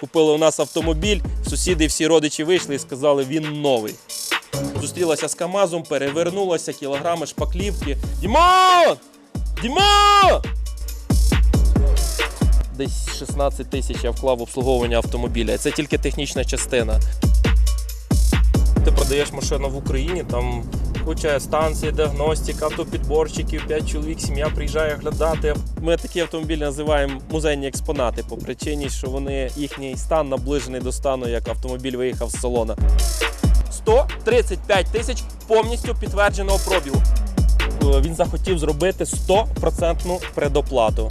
Купили у нас автомобіль, сусіди всі родичі вийшли і сказали, він новий. Зустрілася з КАМАЗом, перевернулася, кілограми шпаклівки. Дімон! Дімон! Десь 16 тисяч я вклав в обслуговування автомобіля. Це тільки технічна частина. Ти продаєш машину в Україні, там куча станцій, діагностика, автопідборщиків, 5 чоловік, сім'я приїжджає глядати. Ми такі автомобілі називаємо музейні експонати по причині, що вони їхній стан наближений до стану, як автомобіль виїхав з салона. 135 тисяч повністю підтвердженого пробігу. Е, Він захотів зробити 100% предоплату.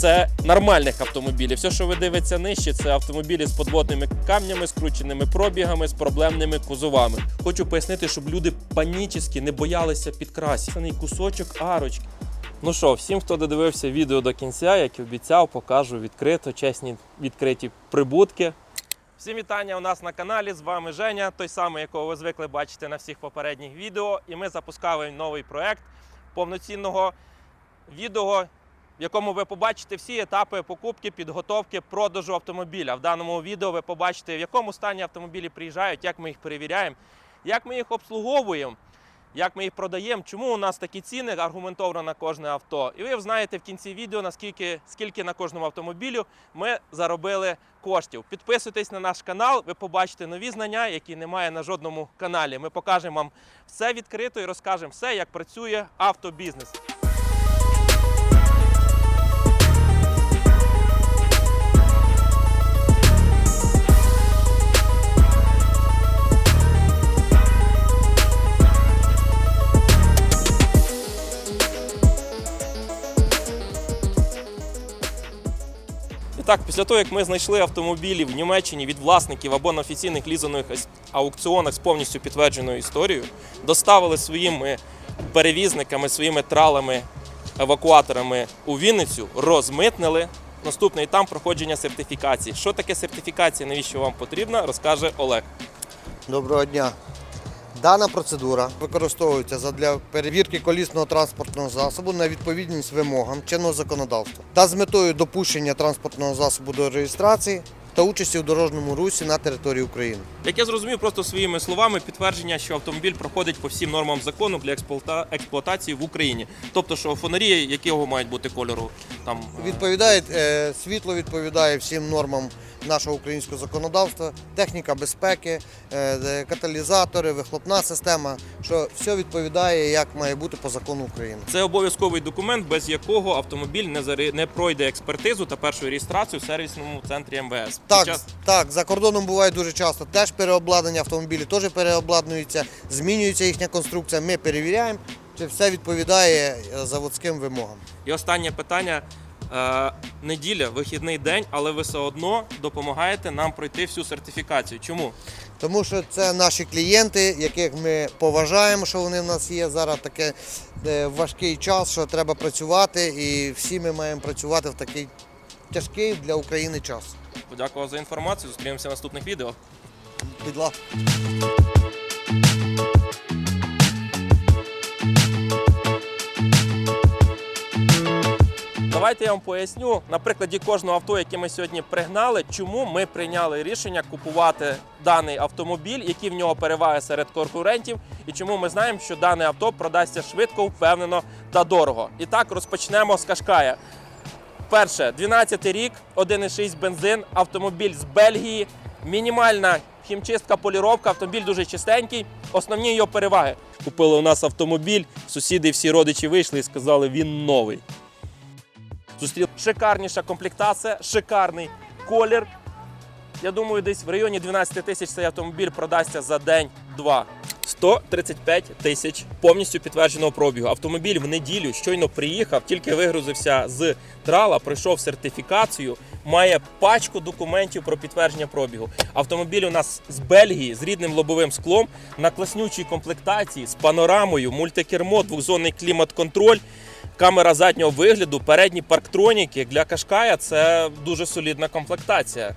Це нормальних автомобілів. Все, що ви дивитеся нижче, це автомобілі з подводними камнями, скрученими пробігами, з проблемними кузовами. Хочу пояснити, щоб люди панічно не боялися підкрасів. Це не кусочок арочки. Ну що, всім, хто додивився відео до кінця, як і обіцяв, покажу відкрито, чесні відкриті прибутки. Всім вітання у нас на каналі. З вами Женя, той самий, якого ви звикли бачити на всіх попередніх відео. І ми запускаємо новий проект повноцінного відео, в якому ви побачите всі етапи покупки, підготовки, продажу автомобіля. В даному відео ви побачите, в якому стані автомобілі приїжджають, як ми їх перевіряємо, як ми їх обслуговуємо, як ми їх продаємо, чому у нас такі ціни аргументовано на кожне авто. І ви знаєте в кінці відео, наскільки скільки на кожному автомобілю ми заробили коштів. Підписуйтесь на наш канал, ви побачите нові знання, які немає на жодному каналі. Ми покажемо вам все відкрито і розкажемо все, як працює автобізнес. Так, після того, як ми знайшли автомобілі в Німеччині від власників або на офіційних лізаних аукціонах з повністю підтвердженою історією, доставили своїми перевізниками, своїми тралами, евакуаторами у Вінницю, розмитнили. Наступний там проходження сертифікації. Що таке сертифікація, навіщо вам потрібна, розкаже Олег. Доброго дня. Дана процедура використовується для перевірки колісного транспортного засобу на відповідність вимогам чинного законодавства та з метою допущення транспортного засобу до реєстрації та участі в дорожньому русі на території України. Як я зрозумів, просто своїми словами підтвердження, що автомобіль проходить по всім нормам закону для експлуата- експлуатації в Україні. Тобто, що фонарі, якого мають бути кольору, там е, Відповідає е, світло відповідає всім нормам нашого українського законодавства, техніка безпеки, е, каталізатори, вихлопна система, що все відповідає, як має бути по закону України. Це обов'язковий документ, без якого автомобіль не заре... не пройде експертизу та першу реєстрацію в сервісному центрі МВС. Так, час- так, за кордоном буває дуже часто. Теж переобладнання автомобілів теж переобладнуються, змінюється їхня конструкція. Ми перевіряємо, чи все відповідає е, заводським вимогам. І останнє питання. Е, неділя, вихідний день, але ви все одно допомагаєте нам пройти всю сертифікацію. Чому? Тому що це наші клієнти, яких ми поважаємо, що вони в нас є. Зараз таке е, важкий час, що треба працювати, і всі ми маємо працювати в такий тяжкий для України час. Подякував за інформацію. Зустрінемося в наступних відео. Будь Давайте я вам поясню на прикладі кожного авто, яке ми сьогодні пригнали, чому ми прийняли рішення купувати даний автомобіль, які в нього переваги серед конкурентів, і чому ми знаємо, що дане авто продасться швидко, впевнено та дорого. І так розпочнемо з Кашкая. Перше, 12 рік, 1,6 бензин, автомобіль з Бельгії, мінімальна хімчистка, поліровка, автомобіль дуже чистенький. Основні його переваги. Купили у нас автомобіль, сусіди всі родичі вийшли і сказали, він новий. Зустріл шикарніша комплектація, шикарний колір. Я думаю, десь в районі 12 тисяч цей автомобіль продасться за день-два. 135 тисяч повністю підтвердженого пробігу. Автомобіль в неділю щойно приїхав, тільки вигрузився з трала, пройшов сертифікацію, має пачку документів про підтвердження пробігу. Автомобіль у нас з Бельгії з рідним лобовим склом на класнючій комплектації з панорамою, мультикермо, двохзонний клімат-контроль. Камера заднього вигляду, передні парктроніки для Кашкая це дуже солідна комплектація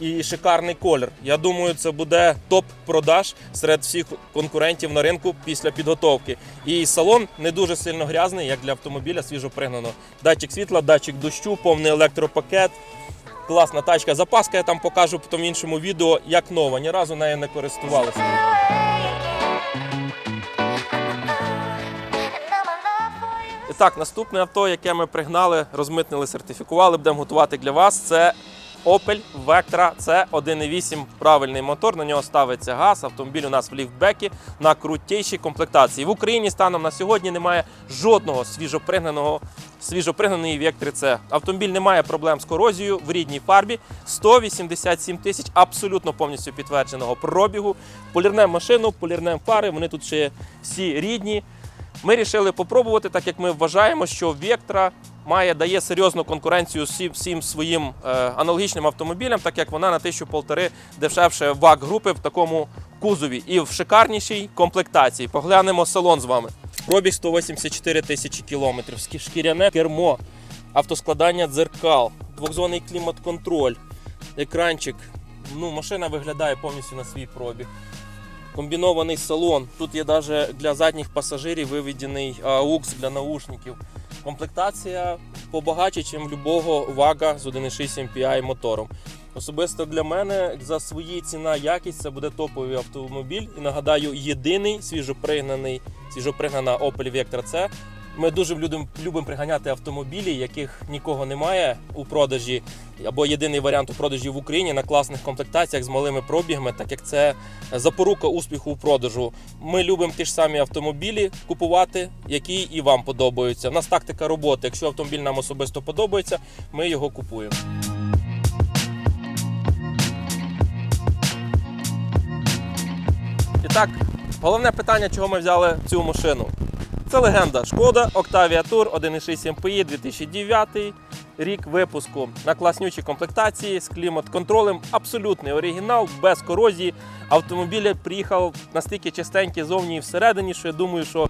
і шикарний колір. Я думаю, це буде топ продаж серед всіх конкурентів на ринку після підготовки. І салон не дуже сильно грязний, як для автомобіля свіжопригнаного. Датчик світла, датчик дощу, повний електропакет. Класна тачка. Запаска я там покажу в іншому відео, як нова. Ні разу нею не користувалися. Так, наступне авто, яке ми пригнали, розмитнили, сертифікували, будемо готувати для вас. Це Opel Vectra. Це 1.8 правильний мотор. На нього ставиться газ. Автомобіль у нас в ліфтбекі на крутішій комплектації. В Україні станом на сьогодні немає жодного свіжопригнаного. Свіжопригнаний Vectra C. Автомобіль не має проблем з корозією в рідній фарбі. 187 тисяч абсолютно повністю підтвердженого пробігу. Полірнем машину, полірнем фари. Вони тут ще всі рідні. Ми вирішили попробувати, так як ми вважаємо, що Vectra має дає серйозну конкуренцію всім, своїм е, аналогічним автомобілям, так як вона на тисячу полтори дешевше вак групи в такому кузові і в шикарнішій комплектації. Поглянемо салон з вами. Пробіг 184 тисячі кілометрів, шкіряне кермо, автоскладання дзеркал, двохзонний клімат-контроль, екранчик. Ну, машина виглядає повністю на свій пробіг комбінований салон. Тут є навіть для задніх пасажирів виведений аукс для наушників. Комплектація побагаче, ніж любого вага з 1.6 MPI мотором. Особисто для мене за свої ціна якість це буде топовий автомобіль. І нагадаю, єдиний свіжопригнаний, свіжопригнана Opel Vectra C. Ми дуже любимо, любимо приганяти автомобілі, яких нікого немає у продажі, або єдиний варіант у продажі в Україні на класних комплектаціях з малими пробігами, так як це запорука успіху у продажу. Ми любимо ті ж самі автомобілі купувати, які і вам подобаються. У нас тактика роботи. Якщо автомобіль нам особисто подобається, ми його купуємо. І так, головне питання, чого ми взяли цю машину. Це легенда Шкода Octavia Tour 1.6 MPI 2009 рік випуску на класнючій комплектації з клімат-контролем. Абсолютний оригінал, без корозії. Автомобіль приїхав настільки чистенький зовні і всередині, що я думаю, що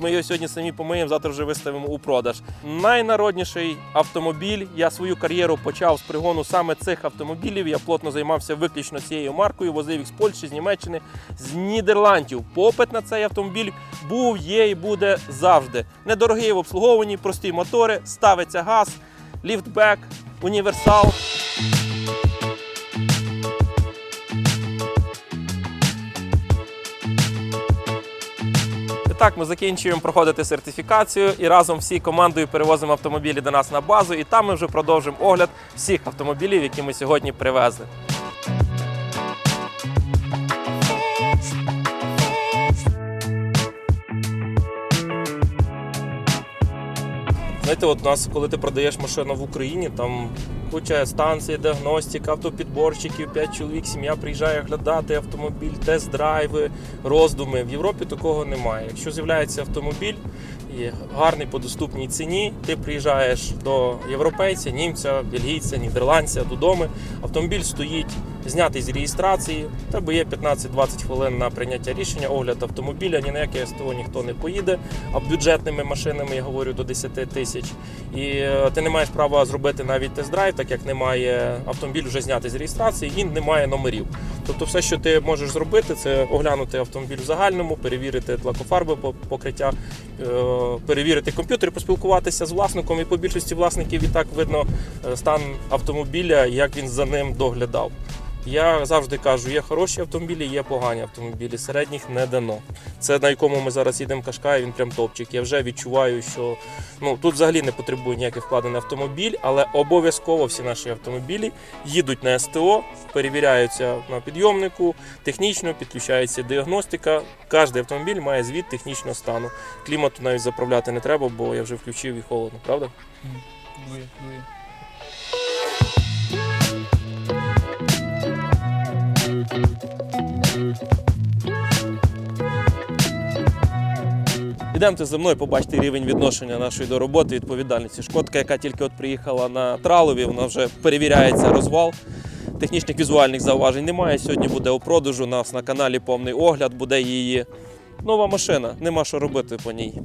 ми його сьогодні самі помиємо, завтра вже виставимо у продаж. Найнародніший автомобіль. Я свою кар'єру почав з пригону саме цих автомобілів. Я плотно займався виключно цією маркою, возив їх з Польщі, з Німеччини, з Нідерландів. Попит на цей автомобіль був, є і буде завжди. Недорогий в обслуговуванні, прості мотори, ставиться газ, ліфтбек, універсал. Так, ми закінчуємо проходити сертифікацію і разом всі командою перевозимо автомобілі до нас на базу. І там ми вже продовжимо огляд всіх автомобілів, які ми сьогодні привезли. Знаєте, от у нас, коли ти продаєш машину в Україні, там куча станцій, діагностика, автопідборщиків, 5 чоловік, сім'я приїжджає глядати автомобіль, тест-драйви, роздуми. В Європі такого немає. Якщо з'являється автомобіль і гарний по доступній ціні, ти приїжджаєш до європейця, німця, бельгійця, нідерландця додому. Автомобіль стоїть знятий з реєстрації. Тебе є 15-20 хвилин на прийняття рішення, огляд автомобіля. Ні на яке СТО ніхто не поїде. А бюджетними машинами я говорю до 10 тисяч. І е, ти не маєш права зробити навіть тест-драйв, так як немає автомобіль вже знятий з реєстрації і немає номерів. Тобто, все, що ти можеш зробити, це оглянути автомобіль в загальному, перевірити тлакофарби по- покриття, е, перевірити комп'ютер, поспілкуватися з власником. І по більшості власників і так видно е, стан автомобіля, як він за ним доглядав. Я завжди кажу, є хороші автомобілі, є погані автомобілі. Середніх не дано. Це на якому ми зараз їдемо Кашкай, він прям топчик. Я вже відчуваю, що ну тут взагалі не потребує ніяких вкладень автомобіль, але обов'язково всі наші автомобілі їдуть на СТО, перевіряються на підйомнику, технічно підключається діагностика. Кожен автомобіль має звіт технічного стану. Клімату навіть заправляти не треба, бо я вже включив і холодно, правда? Дує, дує. Ідемте за мною, побачите рівень відношення нашої до роботи, відповідальності. Шкодка, яка тільки от приїхала на тралові, вона вже перевіряється розвал. Технічних візуальних зауважень немає. Сьогодні буде у продажу. У нас на каналі повний огляд, буде її нова машина. Нема що робити по ній.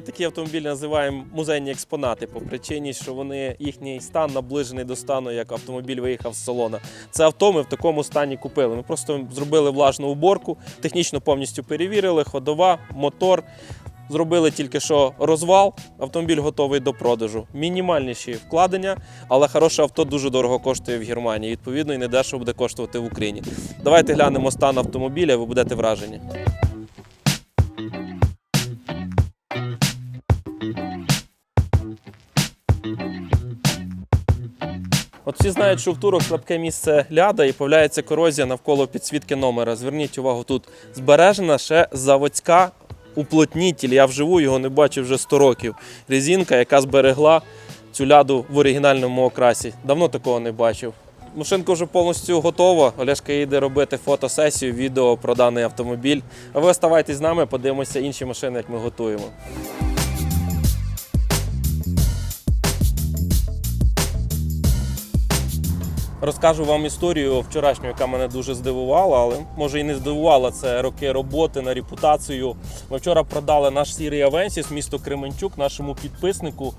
Такі автомобілі називаємо музейні експонати по причині, що вони їхній стан наближений до стану, як автомобіль виїхав з салона. Це авто ми в такому стані купили. Ми просто зробили влажну уборку, технічно повністю перевірили, ходова, мотор. Зробили тільки що розвал, автомобіль готовий до продажу. Мінімальніші вкладення, але хороше авто дуже дорого коштує в Германії. Відповідно, і не дешево буде коштувати в Україні. Давайте глянемо стан автомобіля, ви будете вражені. От всі знають, що в турок слабке місце ляда і появляється корозія навколо підсвітки номера. Зверніть увагу, тут збережена ще заводська уплотнітель. Я вживу його не бачив вже 100 років. Резинка, яка зберегла цю ляду в оригінальному окрасі. Давно такого не бачив. Машинка вже повністю готова. Олешка їде робити фотосесію, відео про даний автомобіль. А ви оставайтесь з нами, подивимося інші машини, як ми готуємо. Розкажу вам історію вчорашню, яка мене дуже здивувала, але може і не здивувала. Це роки роботи на репутацію. Ми вчора продали наш сірий Авенсіс, місто Кременчук, нашому підписнику.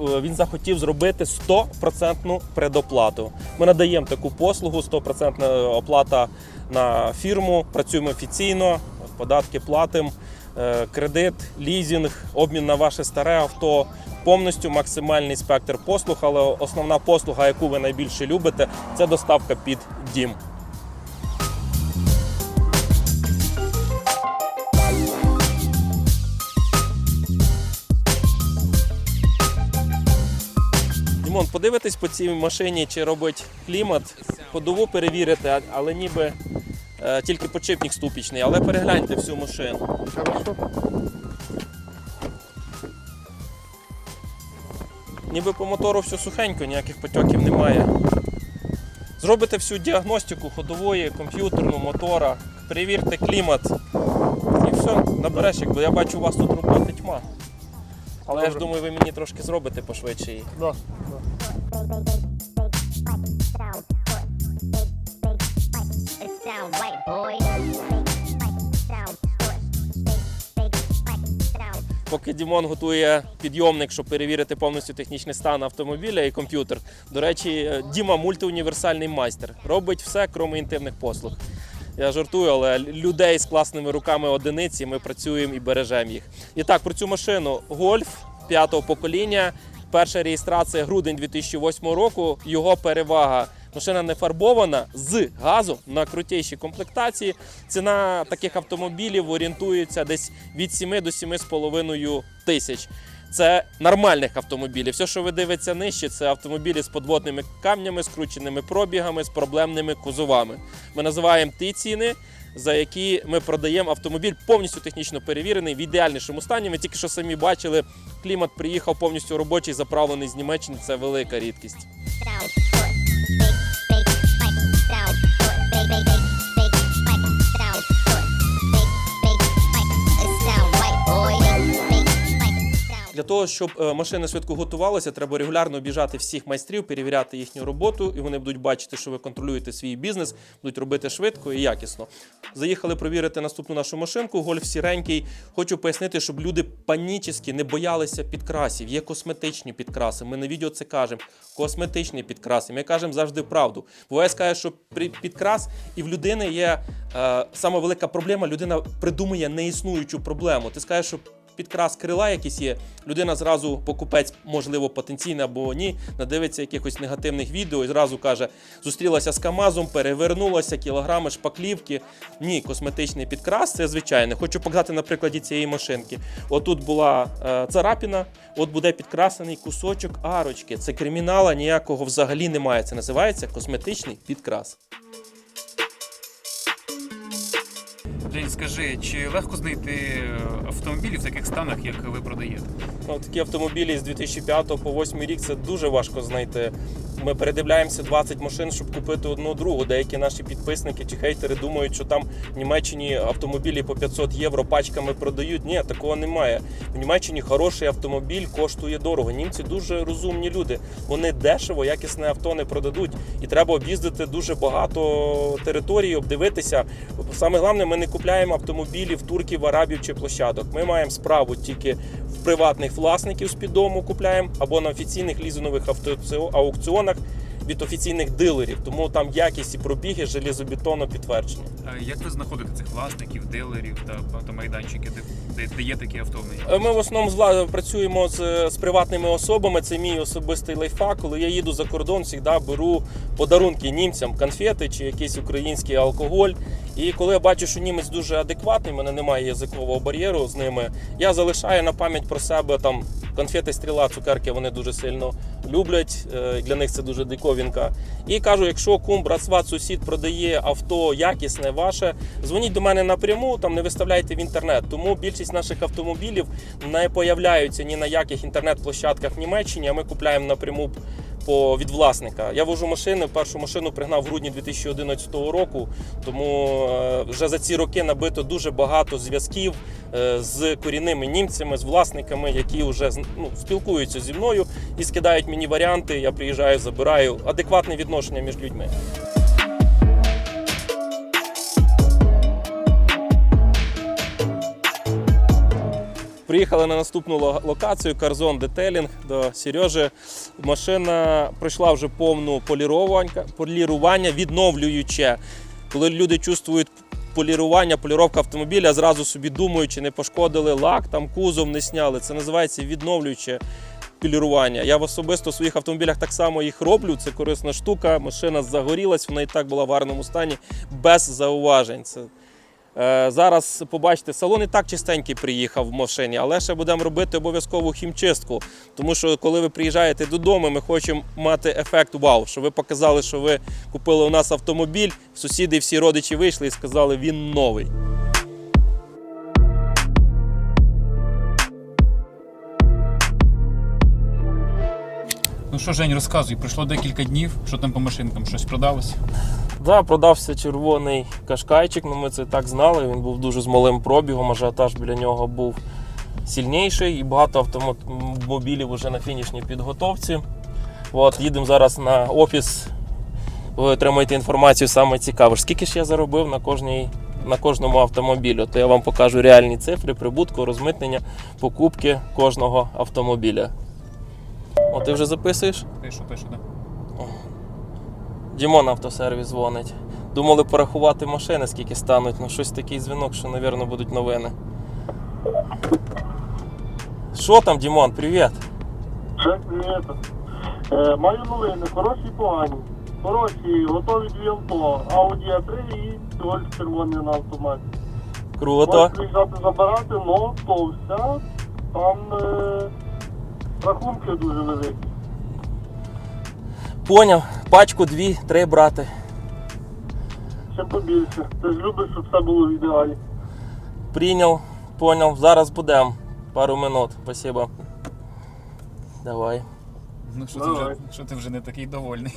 Е, Він захотів зробити 100% предоплату. Ми надаємо таку послугу, 100% оплата на фірму, працюємо офіційно, податки платимо, е, кредит, лізінг, обмін на ваше старе авто. Повністю максимальний спектр послуг, але основна послуга, яку ви найбільше любите, це доставка під дім. Дімон, подивитись по цій машині, чи робить клімат, ходову перевірити, але ніби е, тільки подшипник ступічний, але перегляньте всю машину. Ніби по мотору все сухенько, ніяких потьоків немає. Зробите всю діагностику ходової, комп'ютерну, мотора, перевірте клімат. І все, набереш, якби я бачу, у вас тут роботи тьма. Але я ж думаю, ви мені трошки зробите пошвидше її. Да. It Поки Дімон готує підйомник, щоб перевірити повністю технічний стан автомобіля і комп'ютер. До речі, е, Діма мультиуніверсальний майстер. Робить все, крім інтимних послуг. Я жартую, але людей з класними руками одиниці ми працюємо і бережемо їх. І так, про цю машину Гольф п'ятого покоління. Перша реєстрація грудень 2008 року. Його перевага. Машина не фарбована з газу на крутішій комплектації. Ціна таких автомобілів орієнтується десь від 7 до 7,5 тисяч. Це нормальних автомобілів. Все, що ви дивитеся нижче, це автомобілі з подводними камнями, скрученими пробігами, з проблемними кузовами. Ми називаємо ті ціни, за які ми продаємо автомобіль повністю технічно перевірений в ідеальнішому стані. Ми тільки що самі бачили, клімат приїхав повністю робочий, заправлений з Німеччини. Це велика рідкість. Для того, щоб е, машини швидко готувалися, треба регулярно обіжати всіх майстрів, перевіряти їхню роботу, і вони будуть бачити, що ви контролюєте свій бізнес, будуть робити швидко і якісно. Заїхали провірити наступну нашу машинку. Гольф сіренький. Хочу пояснити, щоб люди панічно не боялися підкрасів. Є косметичні підкраси. Ми на відео це кажемо. Косметичні підкраси. Ми кажемо завжди правду. Буває скаже, що підкрас, і в людини є е, сама велика проблема. Людина придумує неіснуючу проблему. Ти скажеш, що підкрас крила якийсь є, людина зразу покупець, можливо, потенційний або ні, надивиться якихось негативних відео і зразу каже: зустрілася з Камазом, перевернулася, кілограми шпаклівки. Ні, косметичний підкрас це звичайне. Хочу показати на прикладі цієї машинки. Отут була е, царапіна, от буде підкрасений кусочок арочки. Це кримінала ніякого взагалі немає. Це називається косметичний підкрас. Жень, скажи, чи легко знайти е, автомобілі в таких станах, як ви продаєте? Ну, такі автомобілі з 2005 по 2008 рік це дуже важко знайти. ми передивляємося 20 машин, щоб купити одну другу. Деякі наші підписники чи хейтери думають, що там в Німеччині автомобілі по 500 євро пачками продають. Ні, такого немає. В Німеччині хороший автомобіль коштує дорого. Німці дуже розумні люди. Вони дешево, якісне авто не продадуть. І треба об'їздити дуже багато територій, обдивитися. Саме головне, ми не купляємо автомобілів турків, арабів чи площадок. Ми маємо справу тільки в приватних власників з-під дому купляємо або на офіційних автоаукціо- аукціонах від офіційних дилерів. Тому там якість і пробіги железобетонно підтверджені. А Як ви знаходите цих власників, дилерів та автомайданчики, де, де, де є такі авто в неї? Е, Ми в основному з вла- працюємо з, з приватними особами. Це мій особистий лайфхак. Коли я їду за кордон, завжди беру подарунки німцям, конфети чи якийсь український алкоголь. І коли я бачу, що німець дуже адекватний, в мене немає язикового бар'єру з ними. Я залишаю на пам'ять про себе там конфети, стріла, цукерки. Вони дуже сильно люблять. е, Для них це дуже диковінка. І кажу, якщо кум, брат, сват, сусід продає авто якісне, ваше, дзвоніть до мене напряму, там не виставляйте в інтернет. Тому більшість наших автомобілів не появляються ні на яких інтернет-площадках в Німеччині, а ми купляємо напряму по від власника. Я вожу машини. Першу машину пригнав в грудні 2011 року. Тому е, вже за ці роки набито дуже багато зв'язків е, з корінними німцями, з власниками, які вже ну, спілкуються зі мною і скидають мені варіанти. Я приїжджаю, забираю адекватне відношення між людьми. Приїхали на наступну локацію Карзон Детелінг до Сережі. Машина пройшла вже повну полірування, відновлююче. Коли люди чувствують полірування, поліровка автомобіля, зразу собі думають, чи не пошкодили лак, там кузов не сняли. Це називається відновлююче полірування. Я в особисто в своїх автомобілях так само їх роблю. Це корисна штука. Машина загорілась, вона і так була в гарному стані, без зауважень. Це Зараз побачите, салон і так чистенький приїхав в машині, але ще будемо робити обов'язкову хімчистку. Тому що коли ви приїжджаєте додому, ми хочемо мати ефект вау, що ви показали, що ви купили у нас автомобіль, сусіди, всі родичі вийшли і сказали, він новий. Ну що, Жень, розказуй, пройшло декілька днів, що там по машинкам, щось продалося? Да, продався червоний кашкайчик, ну ми це так знали. Він був дуже з малим пробігом, ажіотаж біля нього був сильніший і багато автомобілів вже на фінішній підготовці. От, їдемо зараз на офіс. Ви отримаєте інформацію саме цікаве. Скільки ж я заробив на кожній. На кожному автомобілю, то я вам покажу реальні цифри, прибутку, розмитнення, покупки кожного автомобіля. О, ти вже записуєш? Пишу, пишу, так. Дімон автосервіс дзвонить. Думали порахувати машини, скільки стануть, ну щось такий дзвінок, що, мабуть, будуть новини. Що там, Дімон, привіт? Це це. Е, маю новини, хороші і погані. Хороші, готові дві авто. Audi A3 і Golf червоний на автоматі. Круто. Можеш приїжджати забирати, но то вся там е, рахунки дуже великі. Поняв. Пачку дві, три брати. Ще побільше. Ти ж любиш, щоб все було в ідеалі. Прийняв, поняв. Зараз будемо. Пару минут. Спасибо. Давай. Ну що ти, Давай. вже, що ти вже не такий довольний.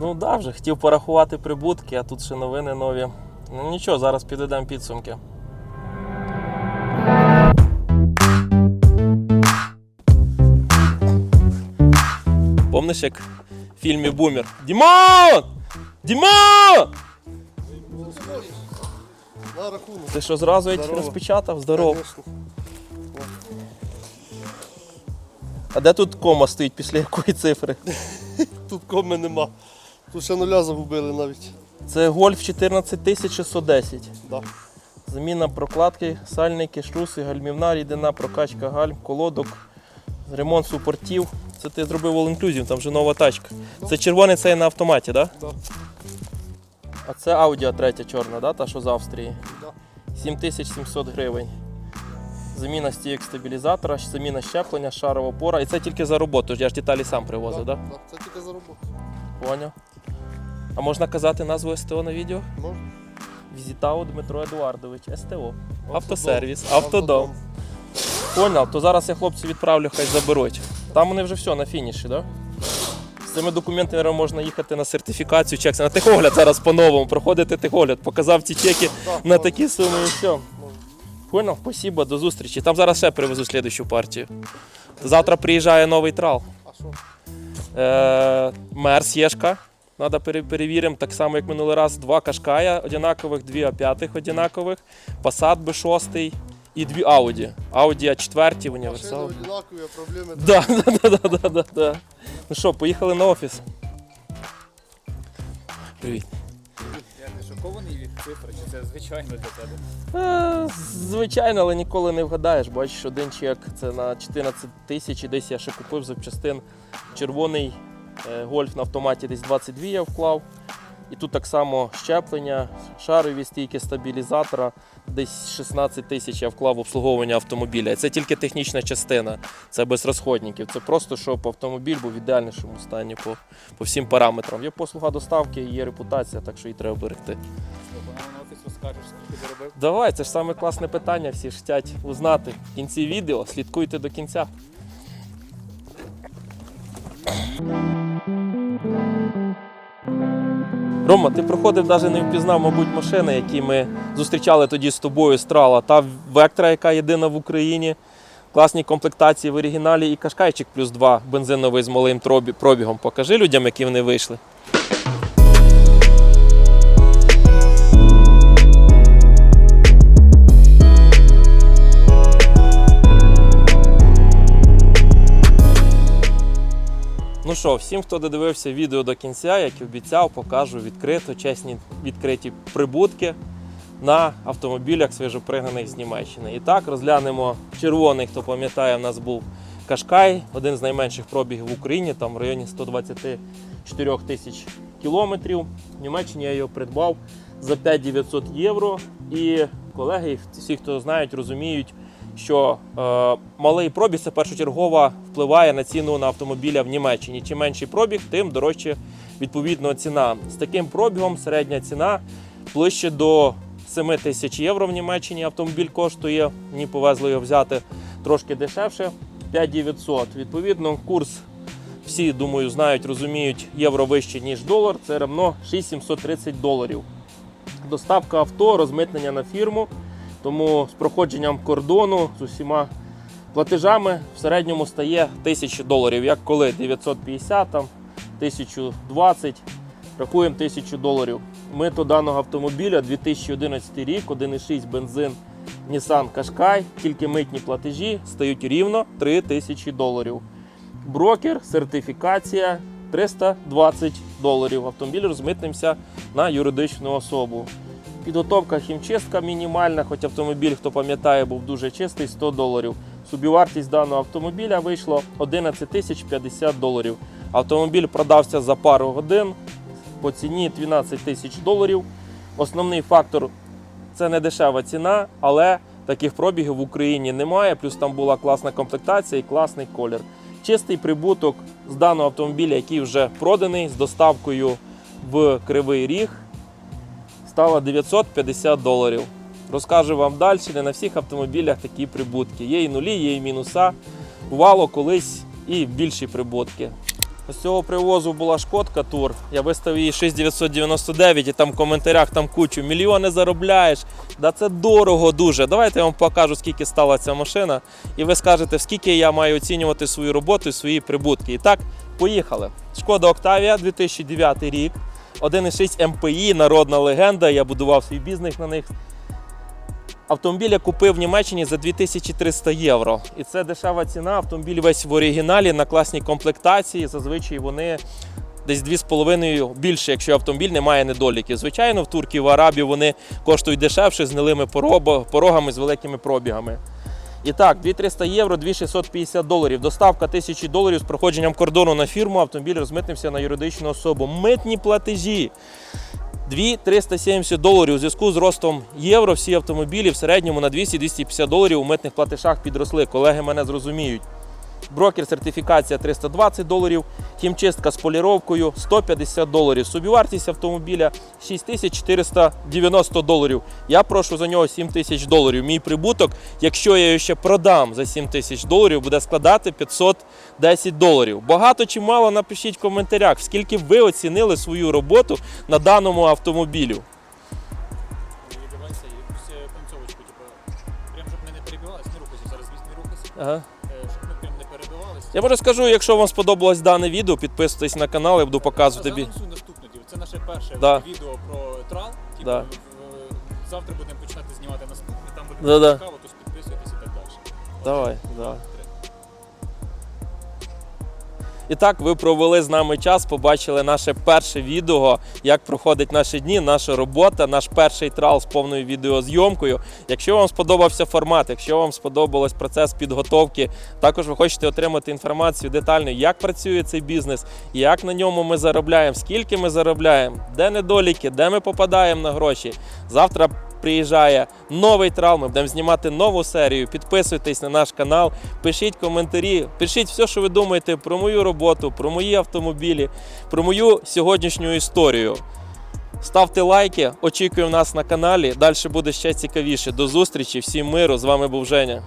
Ну да, вже хотів порахувати прибутки, а тут ще новини нові. Ну нічого, зараз підведемо підсумки. Помниш, як в фільмі Бумер? Дімон! Дімон! На рахунок. Ти що зразу їх Здорово. розпечатав? Здорово. А де тут кома стоїть після якої цифри? Тут коми нема. Тут ще нуля загубили навіть. Це гольф 14610. Да. Заміна прокладки, сальники, штруси, гальмівна рідина, прокачка гальм, колодок, ремонт супортів. Це ти зробив all inclusive, там вже нова тачка. Це червоний цей на автоматі, так? Да. А це Audi третя чорна, да? та що з Австрії. Да. 7700 гривень. Заміна стійок стабілізатора, заміна щеплення, шарова опора. І це тільки за роботу. Я ж деталі сам привозив, так? Да? Да, Це тільки за роботу. Поняв. А можна казати назву СТО на відео? Можна? Візітау Дмитро Едуардович, СТО. Автодом. Автосервіс, автодом. Поняв, то зараз я хлопці відправлю, хай заберуть. Там вони вже все на фініші, так? Да? цими документами можна їхати на сертифікацію, чек. На техогляд зараз по-новому, проходити техогляд, показав ці чеки на такі суми і все. Понял? Спасибо, до зустрічі. Там зараз ще привезу слідущу партію. Завтра приїжджає новий трал. Е, Мерс Єшка. Надо перевіримо, так само, як минулий раз. Два Кашкая одинакових, дві А5 одинакових, Passat B6 і дві Audi. Audi А4 універсал. одинакові, а проблеми Да, да, да, да, да, да. Ну що, поїхали на офіс. Привіт. Я не шокований від цифри, чи це звичайно для тебе? Е, звичайно, але ніколи не вгадаєш. Бачиш, один чек це на 14 тисяч, і десь я ще купив запчастин червоний е, гольф на автоматі, десь 22 я вклав. І тут так само щеплення, шарові стійки стабілізатора, десь 16 тисяч я вклав в обслуговування автомобіля. Це тільки технічна частина, це без розходників. Це просто щоб автомобіль був в ідеальнішому стані по, по всім параметрам. Є послуга доставки, є репутація, так що її треба берегти. На офіс розкажеш, скільки заробив? Давай, це ж саме класне питання, всі ж хочуть узнати. В кінці відео слідкуйте до кінця. Рома, ти проходив навіть не впізнав, мабуть, машини, які ми зустрічали тоді з тобою страла. Та Вектора, яка єдина в Україні. Класні комплектації в оригіналі і Кашкайчик плюс 2 бензиновий з малим пробігом. Покажи людям, які вони вийшли. Що, всім, хто додивився відео до кінця, як і обіцяв, покажу відкрито, чесні відкриті прибутки на автомобілях свіжопригнаних з Німеччини. І так, розглянемо червоний, хто пам'ятає, в нас був Кашкай, один з найменших пробігів в Україні, там в районі 124 тисяч кілометрів. В Німеччині я його придбав за 5900 євро. І колеги, всі, хто знають, розуміють, що е, малий пробіг це першочергово впливає на ціну на автомобіля в Німеччині. Чим менший пробіг, тим дорожче відповідно ціна. З таким пробігом середня ціна ближче до 7 тисяч євро в Німеччині автомобіль коштує. Мені повезли його взяти трошки дешевше 5900. Відповідно, курс всі, думаю, знають, розуміють, євро вище, ніж долар. Це равно 6730 доларів. Доставка авто, розмитнення на фірму. Тому з проходженням кордону з усіма платежами в середньому стає 1000 доларів. Як коли 950, там, 1020, рахуємо 1000 доларів. Мито даного автомобіля 2011 рік, 1,6 бензин Nissan Qashqai, тільки митні платежі стають рівно 3000 доларів. Брокер, сертифікація 320 доларів. Автомобіль розмитнимося на юридичну особу. Підготовка хімчистка мінімальна, хоч автомобіль, хто пам'ятає, був дуже чистий 100 доларів. Собівартість даного автомобіля вийшло 11 тисяч 50 доларів. Автомобіль продався за пару годин по ціні 12 тисяч доларів. Основний фактор це не дешева ціна, але таких пробігів в Україні немає. Плюс там була класна комплектація і класний колір. Чистий прибуток з даного автомобіля, який вже проданий з доставкою в Кривий Ріг, стало 950 доларів. Розкажу вам далі, не на всіх автомобілях такі прибутки. Є і нулі, є і мінуса. Бувало колись і більші прибутки. З цього привозу була шкодка тур. Я виставив її 6999 і там в коментарях там кучу мільйони заробляєш. Да це дорого дуже. Давайте я вам покажу, скільки стала ця машина, і ви скажете, скільки я маю оцінювати свою роботу і свої прибутки. І так, поїхали. Шкода Октавія 2009 рік. 1,6 МПІ, народна легенда. Я будував свій бізнес на них. Автомобіль я купив в Німеччині за 2300 євро. І це дешева ціна. Автомобіль весь в оригіналі на класній комплектації. Зазвичай вони десь 2,5 більше, якщо автомобіль не має недоліків. Звичайно, в Туркії, в Арабії вони коштують дешевше з поробо- порогами, з великими пробігами. І так, 2300 євро, 2650 доларів. Доставка 1000 доларів з проходженням кордону на фірму. Автомобіль розмитнився на юридичну особу. Митні платежі. 2-370 доларів у зв'язку з ростом євро. Всі автомобілі в середньому на 200-250 доларів у митних платежах підросли. Колеги мене зрозуміють. Брокер сертифікація 320 доларів, хімчистка з поліровкою 150 доларів. Собівартість автомобіля 6490 доларів. Я прошу за нього 7 тисяч доларів. Мій прибуток, якщо я його ще продам за 7 тисяч доларів, буде складати 510 доларів. Багато чи мало напишіть в коментарях, скільки ви оцінили свою роботу на даному автомобілю. Е, концовочку, типу, прям щоб не рухайся, зараз не рухайся, Ага. Я може скажу, якщо вам сподобалось дане відео, підписуйтесь на канал, я буду показувати бі. Наступне відео. Це наше перше Да. відео про трал. Типу, Да. в- в- завтра будемо починати знімати наступне, там буде Да-да. цікаво, тож підписуйтесь і так далі. Давай, давай. І так, ви провели з нами час, побачили наше перше відео, як проходить наші дні, наша робота, наш перший трал з повною відеозйомкою. Якщо вам сподобався формат, якщо вам сподобалось процес підготовки, також ви хочете отримати інформацію детально, як працює цей бізнес, як на ньому ми заробляємо, скільки ми заробляємо, де недоліки, де ми попадаємо на гроші. Завтра приїжджає новий трал. Ми будемо знімати нову серію. Підписуйтесь на наш канал, пишіть коментарі, пишіть все, що ви думаєте про мою роботу, про мої автомобілі, про мою сьогоднішню історію. Ставте лайки, очікуємо нас на каналі. Далі буде ще цікавіше. До зустрічі, всім миру. З вами був Женя.